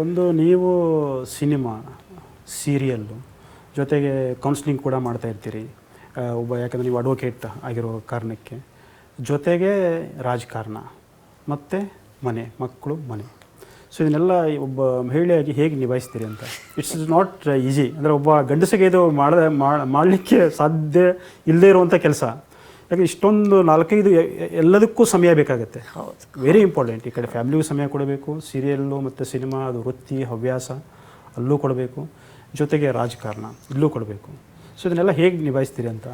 ಒಂದು ನೀವು cinema serial ಜೊತೆಗೆ ಕೌನ್ಸ್ಲಿಂಗ್ ಕೂಡ ಮಾಡ್ತಾ ಇರ್ತೀರಿ. ಒಬ್ಬ ಯಾಕಂದರೆ ನೀವು ಅಡ್ವೊಕೇಟ್ ಆಗಿರೋ ಕಾರಣಕ್ಕೆ. ಜೊತೆಗೆ ರಾಜಕಾರಣ, ಮತ್ತು ಮನೆ, ಮಕ್ಕಳು, ಮನೆ. ಸೊ ಇದನ್ನೆಲ್ಲ ಒಬ್ಬ ಮಹಿಳೆಯಾಗಿ ಹೇಗೆ ನಿಭಾಯಿಸ್ತೀರಿ ಅಂತ? ಇಟ್ಸ್ ಇಸ್ ನಾಟ್ ಈಸಿ ಅಂದರೆ ಒಬ್ಬ ಗಂಡಸಿಗೆ ಇದು ಮಾಡದೆ ಮಾಡಲಿಕ್ಕೆ ಸಾಧ್ಯ ಇಲ್ಲದೇ ಇರುವಂಥ ಕೆಲಸ. ಯಾಕೆ ಇಷ್ಟೊಂದು ನಾಲ್ಕೈದು ಎಲ್ಲದಕ್ಕೂ ಸಮಯ ಬೇಕಾಗುತ್ತೆ. ಹೌದು. ವೆರಿ ಇಂಪಾರ್ಟೆಂಟ್ ಈ ಕಡೆ ಫ್ಯಾಮಿಲಿಗೂ ಸಮಯ ಕೊಡಬೇಕು ಸೀರಿಯಲ್ಲು ಮತ್ತು ಸಿನಿಮಾ ಅದು ವೃತ್ತಿ ಹವ್ಯಾಸ ಅಲ್ಲೂ ಕೊಡಬೇಕು. ಜೊತೆಗೆ ರಾಜಕಾರಣ ಇಲ್ಲೂ ಕೊಡಬೇಕು. ಸೊ ಇದನ್ನೆಲ್ಲ ಹೇಗೆ ನಿಭಾಯಿಸ್ತೀರಿ ಅಂತ?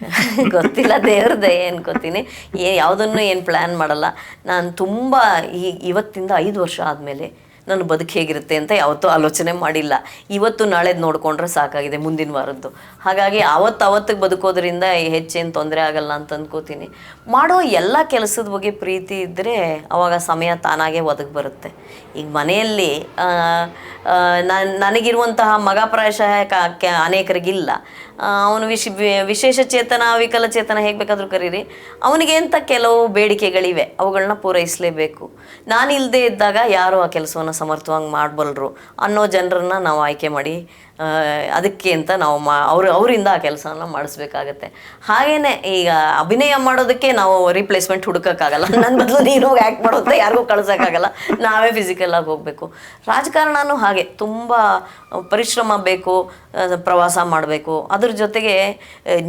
ಗೊತ್ತಿಲ್ಲ ದೇವ್ರದ್ದೇ ಅನ್ಕೋತೀನಿ ಏ ಯಾವುದನ್ನು ಏನು ಪ್ಲ್ಯಾನ್ ಮಾಡಲ್ಲ. ನಾನು ತುಂಬ ಈ ಇವತ್ತಿಂದ ಐದು ವರ್ಷ ಆದಮೇಲೆ ನನ್ನ ಬದುಕು ಹೇಗಿರುತ್ತೆ ಅಂತ ಯಾವತ್ತೂ ಆಲೋಚನೆ ಮಾಡಿಲ್ಲ. ಇವತ್ತು ನಾಳೆದು ನೋಡಿಕೊಂಡ್ರೆ ಸಾಕಾಗಿದೆ ಮುಂದಿನ ವಾರದ್ದು. ಹಾಗಾಗಿ ಆವತ್ತು ಅವತ್ತಿಗೆ ಬದುಕೋದ್ರಿಂದ ಹೆಚ್ಚೇನು ತೊಂದರೆ ಆಗಲ್ಲ ಅಂತ ಅಂದ್ಕೋತೀನಿ ಮಾಡೋ ಎಲ್ಲ ಕೆಲಸದ ಬಗ್ಗೆ ಪ್ರೀತಿ ಇದ್ದರೆ ಅವಾಗ ಸಮಯ ತಾನಾಗೆ ಒದಗಿ ಬರುತ್ತೆ. ಈಗ ಮನೆಯಲ್ಲಿ ನಾನು ನನಗಿರುವಂತಹ ಮಗ ಪ್ರಾಯಶಃ ಅನೇಕರಿಗಿಲ್ಲ. ಅವನು ವಿಶ್ ವಿಶೇಷ ಚೇತನ ವಿಕಲಚೇತನ ಹೇಗೆ ಬೇಕಾದರೂ ಕರೀರಿ. ಅವನಿಗೆ ಅಂತ ಕೆಲವು ಬೇಡಿಕೆಗಳಿವೆ ಅವುಗಳನ್ನ ಪೂರೈಸಲೇಬೇಕು. ನಾನು ಇಲ್ಲದೆ ಇದ್ದಾಗ ಯಾರು ಆ ಕೆಲಸವನ್ನು ಸಮರ್ಥವಾಗಿ ಮಾಡಬಲ್ಲರು ಅನ್ನೋ ಜನರನ್ನು ನಾವು ಆಯ್ಕೆ ಮಾಡಿ ಅದಕ್ಕೆ ಅಂತ ನಾವು ಮಾ, ಅವ್ರು, ಅವರಿಂದ ಆ ಕೆಲಸನ ಮಾಡಿಸ್ಬೇಕಾಗತ್ತೆ. ಹಾಗೇನೆ ಈಗ ಅಭಿನಯ ಮಾಡೋದಕ್ಕೆ ನಾವು ರಿಪ್ಲೇಸ್ಮೆಂಟ್ ಹುಡುಕೋಕ್ಕಾಗಲ್ಲ. ನನ್ನ ಬದಲು ನೀನು ಹೋಗಿ ಆ್ಯಕ್ಟ್ ಅಂತ ಯಾರಿಗೂ ಕಳ್ಸೋಕ್ಕಾಗಲ್ಲ. ನಾವೇ ಫಿಸಿಕಲ್ ಆಗಿ ಹೋಗಬೇಕು. ರಾಜಕಾರಣನೂ ಹಾಗೆ. ತುಂಬ ಪರಿಶ್ರಮ ಬೇಕು ಪ್ರವಾಸ ಮಾಡಬೇಕು. ಅದ್ರ ಜೊತೆಗೆ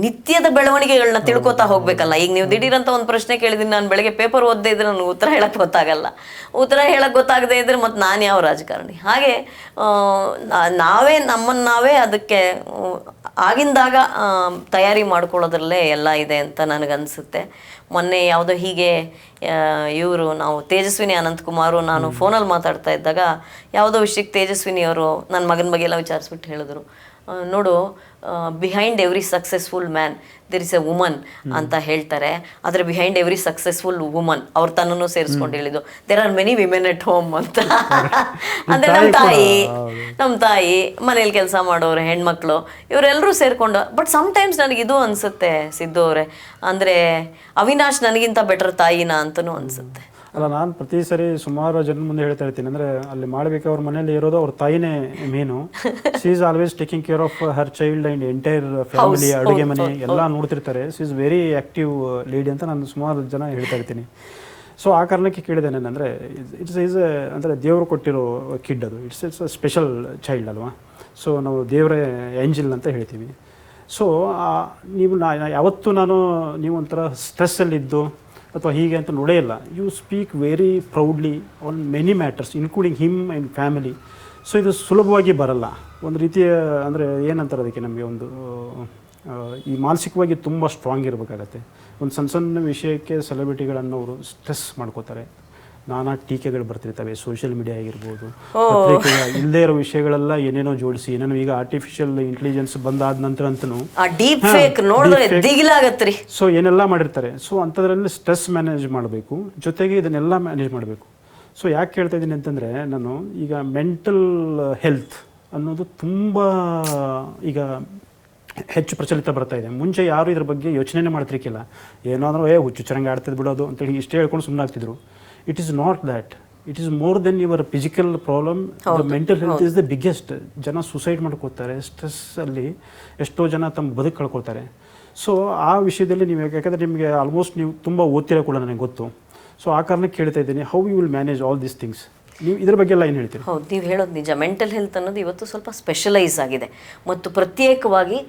ನಿತ್ಯದ ಬೆಳವಣಿಗೆಗಳನ್ನ ತಿಳ್ಕೊತಾ ಹೋಗಬೇಕಲ್ಲ. ಈಗ ನೀವು ದಿಢೀರಂತ ಒಂದು ಪ್ರಶ್ನೆ ಕೇಳಿದ್ದೀನಿ ನಾನು ಬೆಳಗ್ಗೆ ಪೇಪರ್ ಓದದೇ ಇದ್ರೆ ನನಗೆ ಉತ್ತರ ಹೇಳಕ್ಕೆ ಗೊತ್ತಾಗಲ್ಲ. ಉತ್ತರ ಹೇಳಕ್ಕೆ ಗೊತ್ತಾಗದೇ ಇದ್ರೆ ಮತ್ತೆ ನಾನು ಯಾವ ರಾಜಕಾರಣಿ? ಹಾಗೆ ನಾವೇ ನಮ್ಮನ್ನು ನಾವೇ ಅದಕ್ಕೆ ಆಗಿಂದಾಗ ತಯಾರಿ ಮಾಡ್ಕೊಳ್ಳೋದ್ರಲ್ಲೇ ಎಲ್ಲ ಇದೆ ಅಂತ ನನಗನ್ಸುತ್ತೆ. ಮೊನ್ನೆ ಯಾವುದೋ ಹೀಗೆ ಇವರು ನಾವು ತೇಜಸ್ವಿನಿ ಅನಂತಕುಮಾರು ನಾನು ಫೋನಲ್ಲಿ ಮಾತಾಡ್ತಾ ಇದ್ದಾಗ ಯಾವುದೋ ವಿಷಯಕ್ಕೆ ತೇಜಸ್ವಿನಿ ಅವರು ನನ್ನ ಮಗನ ಬಗ್ಗೆ ಎಲ್ಲ ವಿಚಾರಿಸ್ಬಿಟ್ಟು ಹೇಳಿದ್ರು. ನೋಡು behind every successful man there is a woman ಅಂತ ಹೇಳ್ತಾರೆ. ಆದರೆ ಬಿಹೈಂಡ್ ಎವ್ರಿ ಸಕ್ಸಸ್ಫುಲ್ ವುಮನ್ ಅವ್ರ ತನ್ನೂ ಸೇರಿಸ್ಕೊಂಡು ಹೇಳಿದ್ದು there are many women at home ಅಂತ. ಅಂದ್ರೆ ನಮ್ಮ ತಾಯಿ ನಮ್ಮ ತಾಯಿ ಮನೇಲಿ ಕೆಲಸ ಮಾಡೋರು ಹೆಣ್ಮಕ್ಳು ಇವರೆಲ್ಲರೂ ಸೇರ್ಕೊಂಡು ಬಟ್ ಸಮ್ಟೈಮ್ಸ್ ನನಗೆ ಇದು ಅನ್ಸುತ್ತೆ ಸಿದ್ದು ಅವರೇ. ಅಂದರೆ ಅವಿನಾಶ್ ನನಗಿಂತ ಬೆಟರ್ ತಾಯಿನಾ ಅಂತಲೂ ಅನ್ಸುತ್ತೆ. ಅಲ್ಲ ನಾನು ಪ್ರತಿ ಸರಿ ಸುಮಾರು ಜನ ಮುಂದೆ ಹೇಳ್ತಾ ಇರ್ತೀನಿ. ಅಂದರೆ ಅಲ್ಲಿ ಮಾಡ್ಬೇಕು ಅವ್ರ ಮನೆಯಲ್ಲಿ ಇರೋದು ಅವ್ರ ತಾಯಿನೇ main. She is always taking care of her child and entire family ಅಡುಗೆ ಮನೆ ಎಲ್ಲ ನೋಡ್ತಿರ್ತಾರೆ. She's is very active lady ಅಂತ ನಾನು ಸುಮಾರು ಜನ ಹೇಳ್ತಾ ಇರ್ತೀನಿ. ಸೊ ಆ ಕಾರಣಕ್ಕೆ ಕೇಳಿದೆ ಅಂದ್ರೆ ಇಟ್ಸ್ ಈಸ್ ಅಂದರೆ ದೇವರು ಕೊಟ್ಟಿರೋ ಕಿಡ್ ಅದು. It's it's a special child ಅಲ್ವಾ? ಸೊ ನಾವು ದೇವರ ಏಂಜಿಲ್ ಅಂತ ಹೇಳ್ತೀವಿ. ಸೊ ನೀವು ನಾ ಯಾವತ್ತು ಯಾವತ್ತೂ ನಾನು ನೀವು ಒಂಥರ ಸ್ಟ್ರೆಸ್ಸಲ್ಲಿದ್ದು ಅಥವಾ ಹೀಗೆ ಅಂತ ನೋಡೇ ಇಲ್ಲ. You speak very proudly on many matters including him and family so ಇದು ಸುಲಭವಾಗಿ ಬರಲ್ಲ. ಒಂದು ರೀತಿಯ, ಅಂದರೆ ಏನಂತಾರೆ ಅದಕ್ಕೆ ನಮಗೆ ಒಂದು ಈ ಮಾನಸಿಕವಾಗಿ ತುಂಬ ಸ್ಟ್ರಾಂಗ್ ಇರಬೇಕಾಗತ್ತೆ. ಒಂದು ಸಣ್ಣ ಸಣ್ಣ ವಿಷಯಕ್ಕೆ ಸೆಲೆಬ್ರಿಟಿಗಳನ್ನು ಅವರು ಸ್ಟ್ರೆಸ್ ಮಾಡ್ಕೋತಾರೆ. ನಾನಾ ಟೀಕೆಗಳು ಬರ್ತಿರ್ತವೆ ಸೋಷಿಯಲ್ ಮೀಡಿಯಾ ಆಗಿರ್ಬೋದು. ಇಲ್ಲದೇ ಇರೋ ವಿಷಯಗಳೆಲ್ಲ ಏನೇನೋ ಜೋಡಿಸಿ ಏನೇನೋ ಈಗ ಆರ್ಟಿಫಿಷಿಯಲ್ ಇಂಟೆಲಿಜೆನ್ಸ್ ಬಂದಾದ ನಂತರ ಸೊ ಏನೆಲ್ಲ ಮಾಡಿರ್ತಾರೆ. ಸೊ ಅಂಥದ್ರಲ್ಲಿ ಸ್ಟ್ರೆಸ್ ಮ್ಯಾನೇಜ್ ಮಾಡಬೇಕು. ಜೊತೆಗೆ ಇದನ್ನೆಲ್ಲ ಮ್ಯಾನೇಜ್ ಮಾಡಬೇಕು. ಸೊ ಯಾಕೆ ಕೇಳ್ತಾ ಇದ್ದೀನಿ ಅಂತಂದರೆ ನಾನು ಈಗ ಮೆಂಟಲ್ ಹೆಲ್ತ್ ಅನ್ನೋದು ತುಂಬ ಈಗ ಹೆಚ್ಚು ಪ್ರಚಲಿತ ಬರ್ತಾ ಇದೆ. ಮುಂಚೆ ಯಾರು ಇದ್ರ ಬಗ್ಗೆ ಯೋಚನೆ ಮಾಡ್ತಿರ್ಕಿಲ್ಲ ಏನಾದರೂ ಏ ಚೆನ್ನಾಗಿ ಆಡ್ತಿದ್ ಬಿಡೋದು ಅಂತೇಳಿ ಇಷ್ಟೇ ಹೇಳ್ಕೊಂಡು ಸುಮ್ಮನೆ ಆಗ್ತಿದ್ರು. It is not that it is more than your physical problem mental health is the biggest ಜನ ಸುಸೈಡ್ ಮಾಡ್ಕೋತಾರೆ. ಸ್ಟ್ರೆಸ್ಸಲ್ಲಿ ಎಷ್ಟೋ ಜನ ತಮ್ಮ ಬದುಕು ಕಳ್ಕೊಳ್ತಾರೆ. ಸೊ ಆ ವಿಷಯದಲ್ಲಿ ನೀವು ಯಾಕಂದರೆ ನಿಮಗೆ ಆಲ್ಮೋಸ್ಟ್ ನೀವು ತುಂಬ ಓದ್ತಿರೋ ಕೂಡ ನನಗೆ ಗೊತ್ತು. ಸೊ ಆ ಕಾರಣಕ್ಕೆ ಕೇಳ್ತಾ ಇದ್ದೀನಿ. How you will manage all these things ನೀವು ಇದ್ರ ಬಗ್ಗೆ ಎಲ್ಲ ಏನು ಹೇಳ್ತೀರಿ? ಹೌದು, ನೀವು ಹೇಳೋದು ನಿಜ. ಮೆಂಟಲ್ ಹೆಲ್ತ್ ಅನ್ನೋದು ಇವತ್ತು ಸ್ವಲ್ಪ ಸ್ಪೆಷಲೈಸ್ ಆಗಿದೆ. ಮತ್ತು ಪ್ರತ್ಯೇಕವಾಗಿ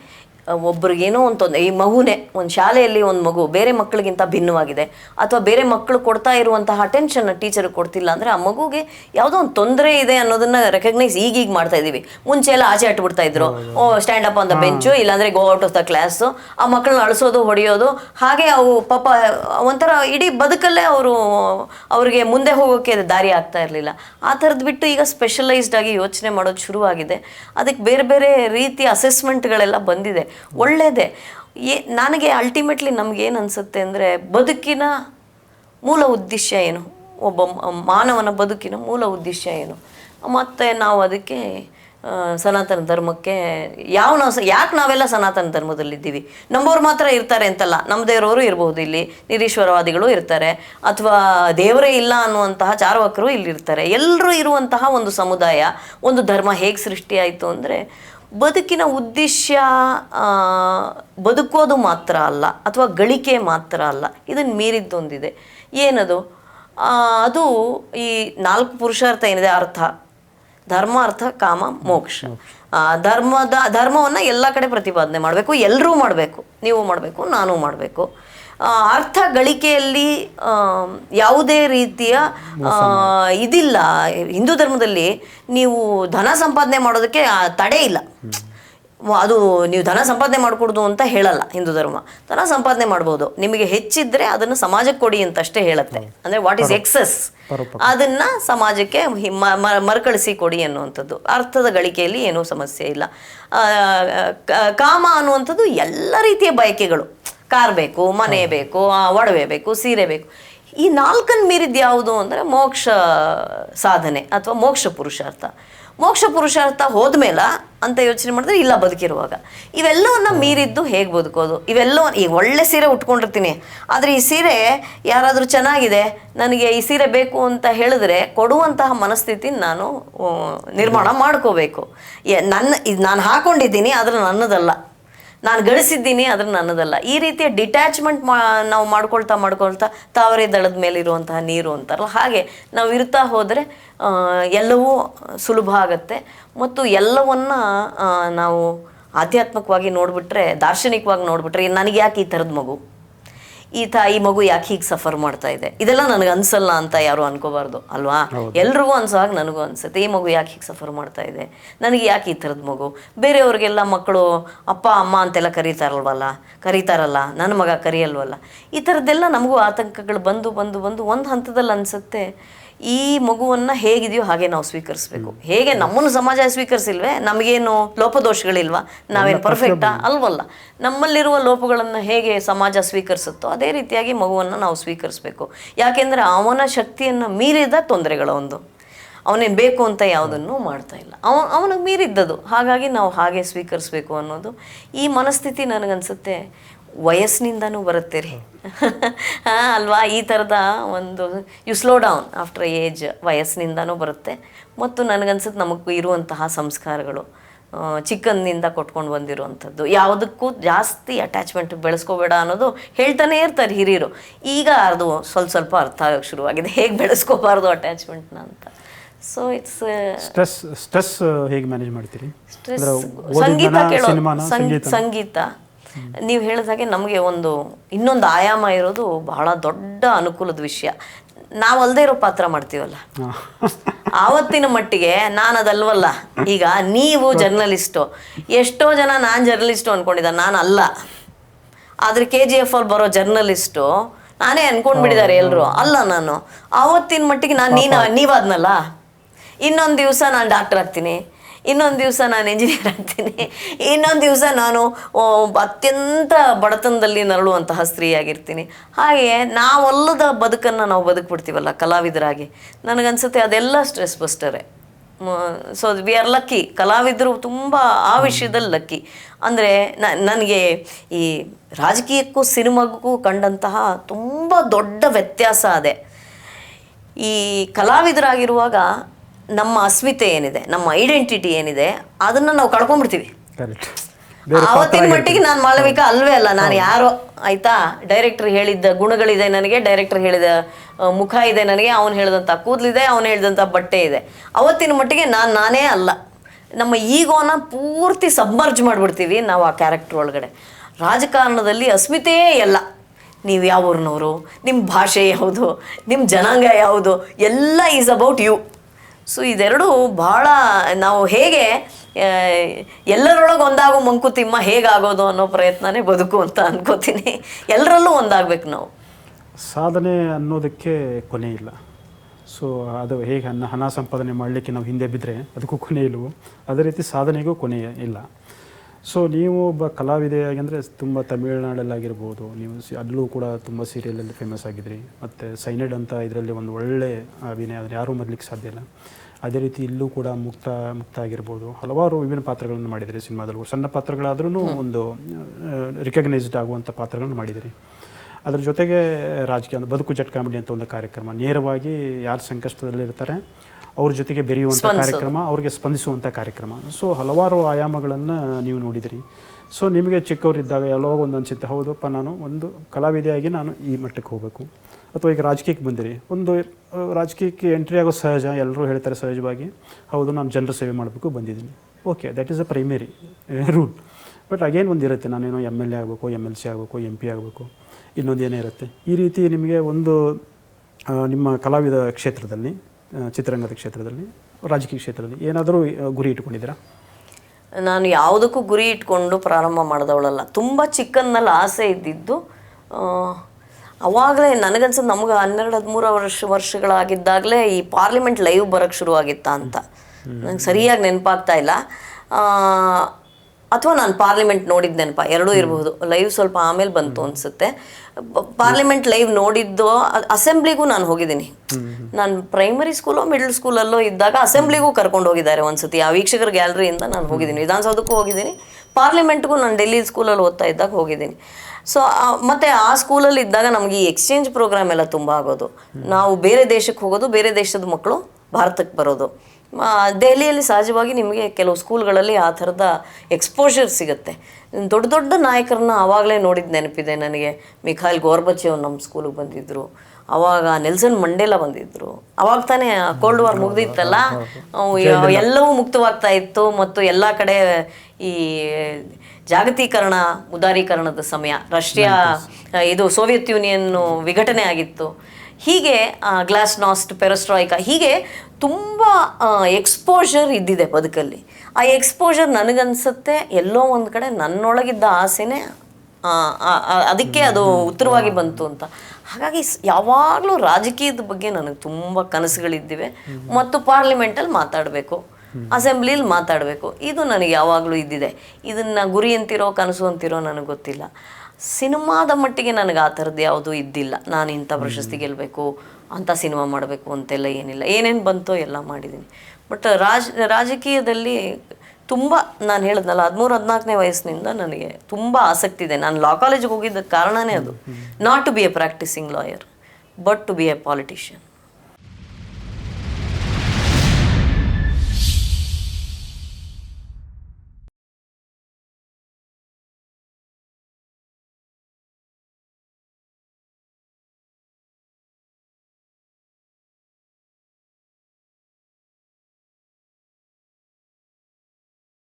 ಒಬ್ರಿಗೇನೋ ಒಂದು ತೊಂದರೆ ಈ ಮಗುನೇ ಒಂದು ಶಾಲೆಯಲ್ಲಿ ಒಂದು ಮಗು ಬೇರೆ ಮಕ್ಕಳಿಗಿಂತ ಭಿನ್ನವಾಗಿದೆ. ಅಥವಾ ಬೇರೆ ಮಕ್ಕಳು ಕೊಡ್ತಾ ಇರುವಂತಹ ಅಟೆನ್ಷನ್ ಟೀಚರ್ ಕೊಡ್ತಿಲ್ಲ ಅಂದರೆ ಆ ಮಗುಗೆ ಯಾವುದೋ ಒಂದು ತೊಂದರೆ ಇದೆ ಅನ್ನೋದನ್ನ ರೆಕಗ್ನೈಸ್ ಈಗೀಗ ಮಾಡ್ತಾ ಇದ್ದೀವಿ ಮುಂಚೆ ಎಲ್ಲ ಆಚೆ ಅಟ್ಬಿಡ್ತಾ ಇದ್ರು. ಓ stand up on the bench ಇಲ್ಲಾಂದ್ರೆ go out of the class ಆ ಮಕ್ಕಳನ್ನ ಅಳಿಸೋದು ಹೊಡೆಯೋದು. ಹಾಗೆ ಅವು ಪಾಪ ಒಂಥರ ಇಡೀ ಬದುಕಲ್ಲೇ ಅವರು ಅವರಿಗೆ ಮುಂದೆ ಹೋಗೋಕ್ಕೆ ದಾರಿ ಆಗ್ತಾ ಇರಲಿಲ್ಲ. ಆ ಥರದ್ದು ಬಿಟ್ಟು ಈಗ ಸ್ಪೆಷಲೈಸ್ಡ್ ಆಗಿ ಯೋಚನೆ ಮಾಡೋದು ಶುರುವಾಗಿದೆ. ಅದಕ್ಕೆ ಬೇರೆ ಬೇರೆ ರೀತಿಯ ಅಸೆಸ್ಮೆಂಟ್ಗಳೆಲ್ಲ ಬಂದಿದೆ. ಒಳ್ಳೆಯದೇ ಏ, ನನಗೆ ಅಲ್ಟಿಮೇಟ್ಲಿ ನಮಗೇನು ಅನಿಸುತ್ತೆ ಅಂದರೆ ಬದುಕಿನ ಮೂಲ ಉದ್ದೇಶ ಏನು? ಒಬ್ಬ ಮಾನವನ ಬದುಕಿನ ಮೂಲ ಉದ್ದೇಶ ಏನು? ಮತ್ತು ನಾವು ಅದಕ್ಕೆ ಸನಾತನ ಧರ್ಮಕ್ಕೆ ಯಾವ ನಾವು ಯಾಕೆ ನಾವೆಲ್ಲ ಸನಾತನ ಧರ್ಮದಲ್ಲಿದ್ದೀವಿ? ನಂಬೋರು ಮಾತ್ರ ಇರ್ತಾರೆ ಅಂತಲ್ಲ. ನಮ್ಮ ದೇವರವರು ಇರಬಹುದು ಇಲ್ಲಿ. ನಿರೀಶ್ವರವಾದಿಗಳು ಇರ್ತಾರೆ. ಅಥವಾ ದೇವರೇ ಇಲ್ಲ ಅನ್ನುವಂತಹ ಚಾರ್ವಕರು ಇಲ್ಲಿರ್ತಾರೆ. ಎಲ್ಲರೂ ಇರುವಂತಹ ಒಂದು ಸಮುದಾಯ, ಒಂದು ಧರ್ಮ ಹೇಗೆ ಸೃಷ್ಟಿಯಾಯಿತು ಅಂದರೆ ಬದುಕಿನ ಉದ್ದೇಶ ಬದುಕೋದು ಮಾತ್ರ ಅಲ್ಲ, ಅಥವಾ ಗಳಿಕೆ ಮಾತ್ರ ಅಲ್ಲ ಇದನ್ನು ಮೀರಿದ್ದೊಂದಿದೆ. ಏನದು? ಅದು ಈ ನಾಲ್ಕು ಪುರುಷಾರ್ಥ ಏನಿದೆ? ಅರ್ಥ. ಧರ್ಮ, ಅರ್ಥ, ಕಾಮ, ಮೋಕ್ಷ. ಧರ್ಮದ, ಧರ್ಮವನ್ನು ಎಲ್ಲ ಕಡೆ ಪ್ರತಿಪಾದನೆ ಮಾಡಬೇಕು ಎಲ್ಲರೂ ಮಾಡಬೇಕು, ನೀವು ಮಾಡಬೇಕು, ನಾನು ಮಾಡಬೇಕು. ಅರ್ಥ ಗಳಿಕೆಯಲ್ಲಿ ಯಾವುದೇ ರೀತಿಯ ಇದಿಲ್ಲ. ಹಿಂದೂ ಧರ್ಮದಲ್ಲಿ ನೀವು ಧನ ಸಂಪಾದನೆ ಮಾಡೋದಕ್ಕೆ ತಡೆ ಇಲ್ಲ. ಅದು ನೀವು ಧನ ಸಂಪಾದನೆ ಮಾಡಿಕೊಡ್ದು ಅಂತ ಹೇಳಲ್ಲ ಹಿಂದೂ ಧರ್ಮ. ಧನ ಸಂಪಾದನೆ ಮಾಡ್ಬೋದು. ನಿಮಗೆ ಹೆಚ್ಚಿದ್ರೆ ಅದನ್ನು ಸಮಾಜಕ್ಕೆ ಕೊಡಿ ಅಂತಷ್ಟೇ ಹೇಳುತ್ತೆ. ಅಂದ್ರೆ ವಾಟ್ ಈಸ್ ಎಕ್ಸಸ್ ಅದನ್ನ ಸಮಾಜಕ್ಕೆ ಮರುಕಳಿಸಿ ಕೊಡಿ ಅನ್ನುವಂಥದ್ದು. ಅರ್ಥದ ಗಳಿಕೆಯಲ್ಲಿ ಏನೂ ಸಮಸ್ಯೆ ಇಲ್ಲ. ಕಾಮ ಅನ್ನುವಂಥದ್ದು ಎಲ್ಲ ರೀತಿಯ ಬಯಕೆಗಳು. ಕಾರ್ ಬೇಕು ಮನೆ ಬೇಕು ಒಡವೆ ಬೇಕು ಸೀರೆ ಬೇಕು. ಈ ನಾಲ್ಕನ್ನು ಮೀರಿದ ಯಾವುದು ಅಂದರೆ ಮೋಕ್ಷ ಸಾಧನೆ ಅಥವಾ ಮೋಕ್ಷ ಪುರುಷಾರ್ಥ. ಮೋಕ್ಷ ಪುರುಷಾರ್ಥ ಹೋದ್ಮೇಲ ಅಂತ ಯೋಚನೆ ಮಾಡಿದ್ರೆ ಇಲ್ಲ ಬದುಕಿರುವಾಗ. ಇವೆಲ್ಲವನ್ನ ಮೀರಿದ್ದು ಹೇಗೆ ಬದುಕೋದು? ಇವೆಲ್ಲವ ಈ ಒಳ್ಳೆ ಸೀರೆ ಉಟ್ಕೊಂಡಿರ್ತೀನಿ. ಆದರೆ ಈ ಸೀರೆ ಯಾರಾದರೂ ಚೆನ್ನಾಗಿದೆ ನನಗೆ ಈ ಸೀರೆ ಬೇಕು ಅಂತ ಹೇಳಿದ್ರೆ ಕೊಡುವಂತಹ ಮನಸ್ಥಿತಿ ನಾನು ನಿರ್ಮಾಣ ಮಾಡ್ಕೋಬೇಕು. ನನ್ನ ಇದು ನಾನು ಹಾಕೊಂಡಿದ್ದೀನಿ ಆದರೆ ನನ್ನದಲ್ಲ. ನಾನು ಗಳಿಸಿದ್ದೀನಿ ಅದ್ರ ನನ್ನದಲ್ಲ. ಈ ರೀತಿಯ ಡಿಟ್ಯಾಚ್ಮೆಂಟ್ ಮಾ, ನಾವು ಮಾಡ್ಕೊಳ್ತಾ ಮಾಡ್ಕೊಳ್ತಾ ತಾವರೆ ದಳದ ಮೇಲಿರುವಂತಹ ನೀರು ಅಂತಾರಲ್ಲ, ಹಾಗೆ ನಾವು ಇರ್ತಾ ಹೋದರೆ ಎಲ್ಲವೂ ಸುಲಭ ಆಗತ್ತೆ. ಮತ್ತು ಎಲ್ಲವನ್ನ ನಾವು ಆಧ್ಯಾತ್ಮಿಕವಾಗಿ ನೋಡಿಬಿಟ್ರೆ, ದಾರ್ಶನಿಕವಾಗಿ ನೋಡಿಬಿಟ್ರೆ ನನಗೆ ಯಾಕೆ ಈ ಥರದ ಮಗು? ಈ ತಾಯಿ ಈ ಮಗು ಯಾಕೆ ಹೀಗೆ ಸಫರ್ ಮಾಡ್ತಾ ಇದೆ? ಇದೆಲ್ಲ ನನಗೆ ಅನ್ಸಲ್ಲ ಅಂತ ಯಾರು ಅನ್ಕೋಬಾರ್ದು ಅಲ್ವಾ? ಎಲ್ರಿಗೂ ಅನ್ಸೋ ಹಾಗೆ ನನಗೂ ಅನ್ಸುತ್ತೆ ಈ ಮಗು ಯಾಕೆ ಹೀಗೆ ಸಫರ್ ಮಾಡ್ತಾ ಇದೆ? ನನಗೆ ಯಾಕೆ ಈ ಥರದ ಮಗು? ಬೇರೆಯವ್ರಿಗೆಲ್ಲ ಮಕ್ಕಳು ಅಪ್ಪ ಅಮ್ಮ ಅಂತೆಲ್ಲ ಕರೀತಾರಲ್ವಲ್ಲ? ಕರೀತಾರಲ್ಲ ನನ್ನ ಮಗ ಕರಿಯಲ್ವಲ್ಲ? ಈ ಥರದ್ದೆಲ್ಲ ನಮಗೂ ಆತಂಕಗಳು ಬಂದು ಬಂದು ಬಂದು ಒಂದು ಹಂತದಲ್ಲಿ ಅನ್ಸುತ್ತೆ. ಈ ಮಗುವನ್ನ ಹೇಗಿದೆಯೋ ಹಾಗೆ ನಾವು ಸ್ವೀಕರಿಸಬೇಕು. ಹೇಗೆ ನಮ್ಮನ್ನು ಸಮಾಜ ಸ್ವೀಕರಿಸಿಲ್ವೇ? ನಮಗೇನು ಲೋಪದೋಷಗಳಿಲ್ವಾ? ನಾವೇನು ಪರ್ಫೆಕ್ಟಾ ಅಲ್ವಲ್ಲ. ನಮ್ಮಲ್ಲಿರುವ ಲೋಪಗಳನ್ನು ಹೇಗೆ ಸಮಾಜ ಸ್ವೀಕರಿಸುತ್ತೋ ಅದೇ ರೀತಿಯಾಗಿ ಮಗುವನ್ನು ನಾವು ಸ್ವೀಕರಿಸಬೇಕು. ಯಾಕೆಂದರೆ ಅವನ ಶಕ್ತಿಯನ್ನು ಮೀರಿದ ತೊಂದರೆಗಳ ಒಂದು. ಅವನೇನು ಬೇಕು ಅಂತ ಯಾವುದನ್ನು ಮಾಡ್ತಾ ಇಲ್ಲ. ಅವ ಅವನಿಗೆ ಮೀರಿದ್ದದು. ಹಾಗಾಗಿ ನಾವು ಹಾಗೆ ಸ್ವೀಕರಿಸಬೇಕು ಅನ್ನೋದು ಈ ಮನಸ್ಥಿತಿ ನನಗನ್ಸುತ್ತೆ. ವಯಸ್ಸಿನಿಂದನೂ ಬರುತ್ತೆ ರೀ ಹಾ, ಅಲ್ವಾ? ಈ ಥರದ ಒಂದು you slow down after age ವಯಸ್ಸಿನಿಂದನೂ ಬರುತ್ತೆ. ಮತ್ತು ನನಗನ್ಸುತ್ತೆ ನಮಗೆ ಇರುವಂತಹ ಸಂಸ್ಕಾರಗಳು ಚಿಕ್ಕಂದಿನಿಂದ ಕೊಟ್ಕೊಂಡು ಬಂದಿರುವಂಥದ್ದು. ಯಾವುದಕ್ಕೂ ಜಾಸ್ತಿ ಅಟ್ಯಾಚ್ಮೆಂಟ್ ಬೆಳೆಸ್ಕೋಬೇಡ ಅನ್ನೋದು ಹೇಳ್ತಾನೆ ಇರ್ತಾರೆ ಹಿರಿಯರು. ಈಗ ಅದು ಸ್ವಲ್ಪ ಸ್ವಲ್ಪ ಅರ್ಥ ಆಗೋಕ್ಕೆ ಶುರುವಾಗಿದೆ. ಹೇಗೆ ಬೆಳೆಸ್ಕೋಬಾರ್ದು ಅಟ್ಯಾಚ್ಮೆಂಟ್ನ ಅಂತ. ಸೊ ಇಟ್ಸ್ ಸ್ಟ್ರೆಸ್ ಸ್ಟ್ರೆಸ್ ಹೇಗೆ ಮ್ಯಾನೇಜ್ ಮಾಡ್ತೀರಿ? ಸ್ಟ್ರೆಸ್ ಸಂಗೀತ ಕೇಳೋ ಸಂಗೀತ. ನೀವು ಹೇಳಿದಾಗೆ ನಮಗೆ ಒಂದು ಇನ್ನೊಂದು ಆಯಾಮ ಇರೋದು ಬಹಳ ದೊಡ್ಡ ಅನುಕೂಲದ ವಿಷಯ. ನಾವು ಅಲ್ಲದೆ ಇರೋ ಪಾತ್ರ ಮಾಡ್ತೀವಲ್ಲ. ಆವತ್ತಿನ ಮಟ್ಟಿಗೆ ನಾನು ಅದಲ್ವಲ್ಲ. ಈಗ ನೀವು ಜರ್ನಲಿಸ್ಟು. ಎಷ್ಟೋ ಜನ ನಾನು ಜರ್ನಲಿಸ್ಟು ಅನ್ಕೊಂಡಿದ್ದ ನಾನು ಅಲ್ಲ. ಆದ್ರೆ ಕೆ ಜಿ ಎಫ್ ಅಲ್ಲಿ ಬರೋ ಜರ್ನಲಿಸ್ಟು ನಾನೇ ಅನ್ಕೊಂಡ್ಬಿಟ್ಟಿದ್ದಾರೆ ಎಲ್ಲರೂ ಅಲ್ಲ ನಾನು. ಆವತ್ತಿನ ಮಟ್ಟಿಗೆ ನಾನು ನೀನು ನೀವಾದ್ನಲ್ಲ. ಇನ್ನೊಂದು ದಿವಸ ನಾನು ಡಾಕ್ಟರ್ ಆಗ್ತೀನಿ. ಇನ್ನೊಂದು ದಿವಸ ನಾನು ಇಂಜಿನಿಯರ್ ಆಗ್ತೀನಿ. ಇನ್ನೊಂದು ದಿವಸ ನಾನು ಅತ್ಯಂತ ಬಡತನದಲ್ಲಿ ನರಳುವಂತಹ ಸ್ತ್ರೀಯಾಗಿರ್ತೀನಿ. ಹಾಗೆ ನಾವಲ್ಲದ ಬದುಕನ್ನು ನಾವು ಬದುಕ್ಬಿಡ್ತೀವಲ್ಲ ಕಲಾವಿದರಾಗಿ. ನನಗನ್ಸುತ್ತೆ ಅದೆಲ್ಲ ಸ್ಟ್ರೆಸ್ ಬಸ್ಟರೇ ಸೊ ವಿ ಆರ್ ಲಕ್ಕಿ ಕಲಾವಿದರು ತುಂಬ ಆ ವಿಷಯದಲ್ಲಿ ಲಕ್ಕಿ ಅಂದರೆ ನನಗೆ ಈ ರಾಜಕೀಯಕ್ಕೂ ಸಿನಿಮಾಗೂ ಕಂಡಂತಹ ತುಂಬ ದೊಡ್ಡ ವ್ಯತ್ಯಾಸ ಅದೇ. ಈ ಕಲಾವಿದರಾಗಿರುವಾಗ ನಮ್ಮ ಅಸ್ಮಿತೆ ಏನಿದೆ ನಮ್ಮ ಐಡೆಂಟಿಟಿ ಏನಿದೆ ಅದನ್ನ ನಾವು ಕಳ್ಕೊಂಡ್ಬಿಡ್ತೀವಿ. ಅವತ್ತಿನ ಮಟ್ಟಿಗೆ ನಾನು ಮಾಳವಿಕಾ ಅಲ್ವೇ ಅಲ್ಲ ನಾನು ಯಾರು ಆಯ್ತಾ? ಡೈರೆಕ್ಟರ್ ಹೇಳಿದ್ದ ಗುಣಗಳಿದೆ ನನಗೆ ಡೈರೆಕ್ಟರ್ ಹೇಳಿದ ಮುಖ ಇದೆ ನನಗೆ ಅವನು ಹೇಳಿದಂತ ಕೂದಲಿದೆ ಅವನು ಹೇಳಿದಂತ ಬಟ್ಟೆ ಇದೆ. ಅವತ್ತಿನ ಮಟ್ಟಿಗೆ ನಾನು ನಾನೇ ಅಲ್ಲ. ನಮ್ಮ ಈಗೋನ ಪೂರ್ತಿ ಸಬ್ಮರ್ಜ್ ಮಾಡಿಬಿಡ್ತೀವಿ ನಾವು ಆ ಕ್ಯಾರೆಕ್ಟರ್ ಒಳಗಡೆ. ರಾಜಕಾರಣದಲ್ಲಿ ಅಸ್ಮಿತೆಯೇ ಎಲ್ಲ. ನೀವು ಯಾವ ಊರಿನವರು? ನಿಮ್ಮ ಭಾಷೆ ಯಾವುದು? ನಿಮ್ಮ ಜನಾಂಗ ಯಾವುದು? ಎಲ್ಲ ಈಸ್ ಅಬೌಟ್ ಯು ಸೊ ಇದೆರಡು ಬಹಳ ನಾವು ಹೇಗೆ ಎಲ್ಲರೊಳಗೆ ಒಂದಾಗೋ ಮಂಕುತಿಮ್ಮ ಹೇಗಾಗೋದು ಅನ್ನೋ ಪ್ರಯತ್ನನೇ ಬದುಕು ಅಂತ ಅನ್ಕೋತೀನಿ. ಎಲ್ಲರಲ್ಲೂ ಒಂದಾಗ್ಬೇಕು ನಾವು. ಸಾಧನೆ ಅನ್ನೋದಕ್ಕೆ ಕೊನೆ ಇಲ್ಲ. ಸೊ ಅದು ಹೇಗೆ ಹಣ ಹಣ ಸಂಪಾದನೆ ಮಾಡಲಿಕ್ಕೆ ನಾವು ಹಿಂದೆ ಬಿದ್ದರೆ ಅದಕ್ಕೂ ಕೊನೆ ಇಲ್ಲವೋ ಅದೇ ರೀತಿ ಸಾಧನೆಗೂ ಕೊನೆ ಇಲ್ಲ. ಸೊ ನೀವು ಒಬ್ಬ ಕಲಾವಿದೆಯಾಗಿ ಅಂದರೆ ತುಂಬ ತಮಿಳುನಾಡಲ್ಲಾಗಿರ್ಬೋದು. ನೀವು ಸಿ- ಅಲ್ಲೂ ಕೂಡ ತುಂಬ ಸೀರಿಯಲಲ್ಲಿ ಫೇಮಸ್ ಆಗಿದ್ರಿ. ಮತ್ತು ಸೈನೆಡ್ ಅಂತ ಇದರಲ್ಲಿ ಒಂದು ಒಳ್ಳೆ ಅಭಿನಯ ಅದನ್ನು ಯಾರೂ ಮರಲಿಕ್ಕೆ ಸಾಧ್ಯ ಇಲ್ಲ. ಅದೇ ರೀತಿ ಇಲ್ಲೂ ಕೂಡ ಮುಕ್ತ ಮುಕ್ತ ಆಗಿರ್ಬೋದು ಹಲವಾರು ವಿಭಿನ್ನ ಪಾತ್ರಗಳನ್ನು ಮಾಡಿದ್ರಿ ಸಿನಿಮಾದಲ್ಲೂ. ಸಣ್ಣ ಪಾತ್ರಗಳಾದ್ರೂ ಒಂದು ರಿಕಗ್ನೈಸ್ಡ್ ಆಗುವಂಥ ಪಾತ್ರಗಳನ್ನು ಮಾಡಿದಿರಿ. ಅದ್ರ ಜೊತೆಗೆ ರಾಜಕೀಯ ಒಂದು ಬದುಕು ಜಟ್ ಕಾಮಿಡಿ ಅಂತ ಒಂದು ಕಾರ್ಯಕ್ರಮ. ನೇರವಾಗಿ ಯಾರು ಸಂಕಷ್ಟದಲ್ಲಿರ್ತಾರೆ ಅವ್ರ ಜೊತೆಗೆ ಬೆರೆಯುವಂಥ ಕಾರ್ಯಕ್ರಮ ಅವ್ರಿಗೆ ಸ್ಪಂದಿಸುವಂಥ ಕಾರ್ಯಕ್ರಮ. ಸೊ ಹಲವಾರು ಆಯಾಮಗಳನ್ನು ನೀವು ನೋಡಿದಿರಿ. ಸೊ ನಿಮಗೆ ಚಿಕ್ಕವರಿದ್ದಾಗ ಎಲ್ಲೋ ಒಂದು ಅನಿಸುತ್ತೆ? ಹೌದಪ್ಪ ನಾನು ಒಂದು ಕಲಾವಿದೆಯಾಗಿ ನಾನು ಈ ಮಟ್ಟಕ್ಕೆ ಹೋಗಬೇಕು. ಅಥವಾ ಈಗ ರಾಜಕೀಯಕ್ಕೆ ಬಂದಿರಿ. ಒಂದು ರಾಜಕೀಯಕ್ಕೆ ಎಂಟ್ರಿ ಆಗೋ ಸಹಜ ಎಲ್ಲರೂ ಹೇಳ್ತಾರೆ ಸಹಜವಾಗಿ ಹೌದು ನಾನು ಜನರ ಸೇವೆ ಮಾಡಬೇಕು ಬಂದಿದ್ದೀನಿ. Okay that is a primary rule but again ಒಂದು ಇರುತ್ತೆ. ನಾನೇನು ಎಂ ಎಲ್ ಎ ಆಗಬೇಕು ಎಂ ಎಲ್ ಸಿ ಆಗಬೇಕು ಎಂ ಪಿ ಆಗಬೇಕು. ಇನ್ನೊಂದು ಏನೇ ಇರುತ್ತೆ. ಈ ರೀತಿ ನಿಮಗೆ ಒಂದು ನಿಮ್ಮ ಕಲಾವಿದ ಕ್ಷೇತ್ರದಲ್ಲಿ ಚಿತ್ರರಂಗದ ಕ್ಷೇತ್ರದಲ್ಲಿ, ರಾಜಕೀಯ ಕ್ಷೇತ್ರದಲ್ಲಿ ಏನಾದರೂ ಗುರಿ ಇಟ್ಕೊಂಡಿದ್ದೀರಾ? ನಾನು ಯಾವುದಕ್ಕೂ ಗುರಿ ಇಟ್ಕೊಂಡು ಪ್ರಾರಂಭ ಮಾಡಿದವಳಲ್ಲ. ತುಂಬ ಚಿಕ್ಕನ್ನಲ್ಲಿ ಆಸೆ ಇದ್ದಿದ್ದು ಅವಾಗಲೇ ನನಗನ್ಸೋದು ನಮ್ಗೆ ಹನ್ನೆರಡು, ಹದಿಮೂರು ವರ್ಷ, ವರ್ಷಗಳಾಗಿದ್ದಾಗಲೇ ಈ ಪಾರ್ಲಿಮೆಂಟ್ ಲೈವ್ ಬರೋಕ್ಕೆ ಶುರು ಆಗಿತ್ತಾ ಅಂತ. ನಂಗೆ ಸರಿಯಾಗಿ ನೆನಪಾಗ್ತಾ ಇಲ್ಲ. ಅಥವಾ ನಾನು ಪಾರ್ಲಿಮೆಂಟ್ ನೋಡಿದ್ದೆನಪ್ಪ ನೆನಪ? ಎರಡೂ ಇರಬಹುದು. ಲೈವ್ ಸ್ವಲ್ಪ ಆಮೇಲೆ ಬಂತು ಅನ್ಸುತ್ತೆ. ಪಾರ್ಲಿಮೆಂಟ್ ಲೈವ್ ನೋಡಿದ್ದು ಅಸೆಂಬ್ಲಿಗೂ ನಾನು ಹೋಗಿದ್ದೀನಿ. ನಾನು ಪ್ರೈಮರಿ ಸ್ಕೂಲೋ ಮಿಡಲ್ ಸ್ಕೂಲಲ್ಲೋ ಇದ್ದಾಗ ಅಸೆಂಬ್ಲಿಗೂ ಕರ್ಕೊಂಡು ಹೋಗಿದ್ದಾರೆ ಒಂದ್ಸತಿ. ಆ ವೀಕ್ಷಕರ ಗ್ಯಾಲರಿಯಿಂದ ನಾನು ಹೋಗಿದ್ದೀನಿ. ವಿಧಾನಸೌಧಕ್ಕೂ ಹೋಗಿದ್ದೀನಿ. ಪಾರ್ಲಿಮೆಂಟ್ಗೂ ನಾನು ಡೆಲ್ಲಿ ಸ್ಕೂಲಲ್ಲಿ ಓದ್ತಾ ಇದ್ದಾಗ ಹೋಗಿದ್ದೀನಿ. ಸೊ ಮತ್ತೆ ಆ ಸ್ಕೂಲಲ್ಲಿ ಇದ್ದಾಗ ನಮಗೆ ಈ ಎಕ್ಸ್ಚೇಂಜ್ ಪ್ರೋಗ್ರಾಮ್ ಎಲ್ಲ ತುಂಬ ಆಗೋದು. ನಾವು ಬೇರೆ ದೇಶಕ್ಕೆ ಹೋಗೋದು ಬೇರೆ ದೇಶದ ಮಕ್ಕಳು ಭಾರತಕ್ಕೆ ಬರೋದು. ದೆಹಲಿಯಲ್ಲಿ ಸಹಜವಾಗಿ ನಿಮಗೆ ಕೆಲವು ಸ್ಕೂಲ್ಗಳಲ್ಲಿ ಆ ಥರದ ಎಕ್ಸ್ಪೋಜರ್ ಸಿಗುತ್ತೆ. ದೊಡ್ಡ ದೊಡ್ಡ ನಾಯಕರನ್ನ ಆವಾಗಲೇ ನೋಡಿದ ನೆನಪಿದೆ ನನಗೆ. ಮಿಖಾಯಿಲ್ ಗೋರ್ಬಚಿಯವ್ ನಮ್ಮ ಸ್ಕೂಲಿಗೆ ಬಂದಿದ್ದರು ಅವಾಗ ನೆಲ್ಸನ್ ಮಂಡೇಲ ಬಂದಿದ್ದರು ಅವಾಗ ತಾನೇ ಕೋಲ್ಡ್ ವಾರ್ ಮುಗ್ದಿತ್ತಲ್ಲ? ಎಲ್ಲವೂ ಮುಕ್ತವಾಗ್ತಾ ಇತ್ತು ಮತ್ತು ಎಲ್ಲ ಕಡೆ ಈ ಜಾಗತೀಕರಣ ಉದಾರೀಕರಣದ ಸಮಯ. ರಷ್ಯಾ ಇದು ಸೋವಿಯತ್ ಯೂನಿಯನ್ ವಿಘಟನೆ ಆಗಿತ್ತು. ಹೀಗೆ ಗ್ಲಾಸ್ ನಾಸ್ಟ್ ಪೆರಸ್ಟ್ರಾಯ್ಕ ಹೀಗೆ ತುಂಬ ಎಕ್ಸ್ಪೋಜರ್ ಇದ್ದಿದೆ ಬದುಕಲ್ಲಿ. ಆ ಎಕ್ಸ್ಪೋಜರ್ ನನಗನ್ಸುತ್ತೆ ಎಲ್ಲೋ ಒಂದು ಕಡೆ ನನ್ನೊಳಗಿದ್ದ ಆಸೆನೇ ಅದಕ್ಕೆ ಅದು ಉತ್ತರವಾಗಿ ಬಂತು ಅಂತ. ಹಾಗಾಗಿ ಯಾವಾಗಲೂ ರಾಜಕೀಯದ ಬಗ್ಗೆ ನನಗೆ ತುಂಬ ಕನಸುಗಳಿದ್ದಿವೆ. ಮತ್ತು ಪಾರ್ಲಿಮೆಂಟಲ್ಲಿ ಮಾತಾಡಬೇಕು. ಅಸೆಂಬ್ಲಿಲಿ ಮಾತಾಡಬೇಕು. ಇದು ನನಗೆ ಯಾವಾಗಲೂ ಇದ್ದಿದೆ. ಇದನ್ನು ಗುರಿ ಅಂತಿರೋ ಕನಸು ಅಂತಿರೋ ನನಗೆ ಗೊತ್ತಿಲ್ಲ. ಸಿನಿಮಾದ ಮಟ್ಟಿಗೆ ನನಗೆ ಆ ಥರದ್ದು ಯಾವುದೂ ಇದ್ದಿಲ್ಲ. ನಾನು ಇಂಥ ಪ್ರಶಸ್ತಿ ಗೆಲ್ಲಬೇಕು ಅಂಥ ಸಿನಿಮಾ ಮಾಡಬೇಕು ಅಂತೆಲ್ಲ ಏನಿಲ್ಲ. ಏನೇನು ಬಂತೋ ಎಲ್ಲ ಮಾಡಿದ್ದೀನಿ. ಬಟ್ ರಾಜ ರಾಜಕೀಯದಲ್ಲಿ ತುಂಬ ನಾನು ಹೇಳಿದ್ನಲ್ಲ ಹದಿಮೂರು ಹದಿನಾಲ್ಕನೇ ವಯಸ್ಸಿನಿಂದ ನನಗೆ ತುಂಬ ಆಸಕ್ತಿ ಇದೆ. ನಾನು ಲಾ ಕಾಲೇಜಿಗೆ ಹೋಗಿದ್ದ ಕಾರಣನೇ ಅದು. Not to be a practising lawyer but to be a politician